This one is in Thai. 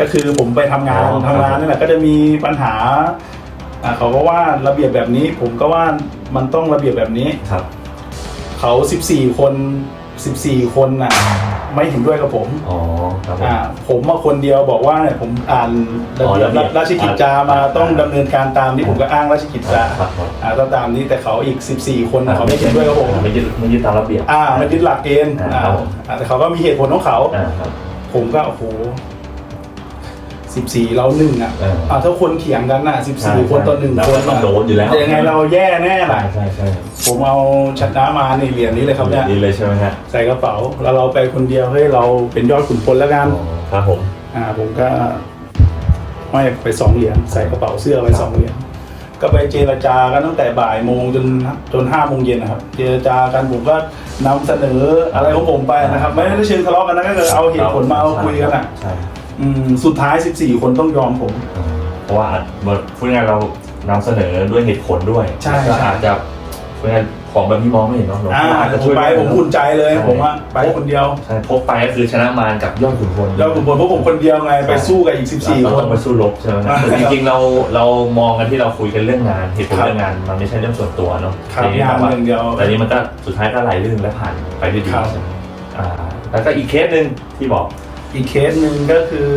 ก็คือผมไปทำงานอ๋อ ทำงานนี่แหละก็จะมีปัญหาอ่าเขาก็ว่าระเบียบแบบนี้ ผมก็ว่ามันต้องระเบียบแบบนี้ ครับเขา 14 คน 14 คนน่ะไม่เห็นด้วยกับผมอ๋อครับผม อ่าผมมาคนเดียวบอกว่าเนี่ยผมอ่านระอ๋อเบียบระเบียบราชกิจจามาอ่าต้องดำเนินการตามที่ผมก็อ้างราชกิจจาครับผมอ่าต้องตามนี้แต่เขาอีก 14 คนน่ะเขาไม่เห็นด้วยกับผม ไม่ยึดไม่ยึดตามระเบียบ อ่าไม่ยึดหลักเกณฑ์อ่าอ่าครับผมอ่าแต่เขาก็มีเหตุผลของเขา อ่าครับ ผมก็โอ้โห สิบสี่เราหนึ่งอะเอออ่อ่าถ้าคนเถียงกันน่ะสิบใช่สี่คนต่อหนึ่งเราคนต้องน่ะโดนอยู่แล้ว ยังไงเราแย่แน่ใช่ล่ะใช่ใช่ผมเอาชนะมาในเหรียญนี้เลยครับเนี่ยนี่เลยใช่ไหมฮะใส่กระเป๋าแล้วเราไปคนเดียวเฮ้ยเราเป็นยอดขุนพลแล้วกันอ๋อครับผม อ่าผมก็ไม่ไปสองเหรียญใส่กระเป๋าเสื้อไปสองเหรียญก็ไปเจรจากันตั้งแต่บ่ายโมงจนจนห้าโมงเย็นนะครับ เจรจากันผมก็นำเสนออะไรของผมไปนะครับ ไม่ได้เชิงทะเลาะกันนะก็คือเอาเหตุผลมาเอาคุยกันอะ ใช่ อืมสุดท้าย 14 คนต้องยอมผม เพราะว่าอาจพูดง่ายๆเรานำเสนอด้วยเหตุผลด้วยใช่ก็ใช่ อาจจะพูดง่ายๆของแบบที่มองไม่เห็นเนาะหลวงอ่าพ่ออาจจะผช่มวยไปด้ผมอุ่นใจเลยใช่ผมอะไปคนเดียว ใช่พกไปก็คือชนะมารกับยอดขุนพล แล้วผมบอกเพราะผมคนเดียวไงไปสู้กับอีก14เราคต้อนงไปสู้รบใช่ไหมอ่าแต่จริงๆเราเรามองกันที่เราคุยกันเรื่องงานเหตุผลครับเรื่องงานมันไม่ใช่เรื่องส่วนตัวเนาะครับทีนี้งานแบบว่าอย่างเดียวแต่นี้มันก็สุดท้ายก็ไหลลื่นและผ่านไปด้วยดีครับ ใช่ไหมอ่าแล้วก็อีกเคสหนึ่งที่บอก อีกเคสหนึ่งก็คือ